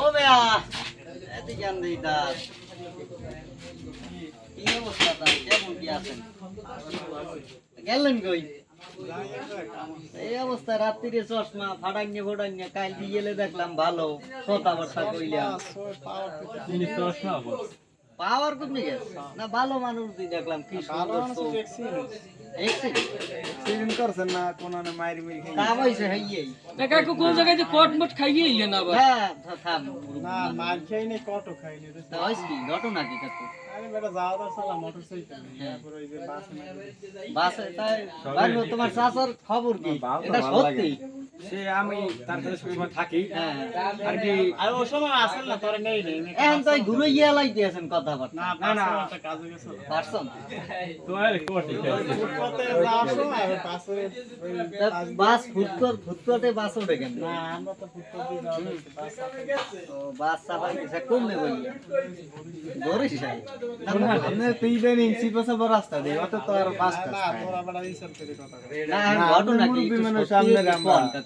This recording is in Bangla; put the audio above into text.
ও বেয়া আন দেই কি অবস্থা তার? কেমন কি আছেন? গেলেন কই? এই অবস্থা, রাত্রিরে চশমা ফাটাইনে ফোটাইনে, কাল দিয়ে দেখলাম ভালো কথাবার্তা কইলাম। পাওয়ার কোথায় গেছে? না ভালো মানুষ দিয়ে দেখলাম কি সুন্দর সিজন করছেন না কোন মায়ের মিল খেয়ে কাম হইছে হাইয়েই কাকু কোন জায়গায় যে কট মট খাইয়ে ইলেন আবার? হ্যাঁ থাম না মার খেয়ে নেই কত খাইনি তা হইছে কি ঘটনা কি কাকু? আরে বেটা যাওয়া দাওয়া চালা মোটরসাইকেল তারপর ওই যে বাসে বাসে তাই তোমার চাচার খবর কি? এটা সত্যি? সে আমি তার সাথে সবসময় থাকি। হ্যাঁ। আর কি আর ওই সময় আসেন না তোরে নেই নেই। এখন তাই ঘুরে গিয়ে লাইতে আছেন কথাবার্তা। না না না। একটা কাজে গেছে। পারছেন ফুটপাতে যাওয়ার সময় আর বাসে বাস ফুটকর ফুটকটে বাস ওঠে কেন? না আমরা তো ফুটপাতে যাওয়া বাস ও বাস চাপাই দিছে কমনে বললি। গরিস সাই আপনি তুই দেন ইঞ্চি পাশে রাস্তা দেই অত তো আর বাস না তোরা বড় হিসাব করে কথা না ঘটনা কি একটু সত্যি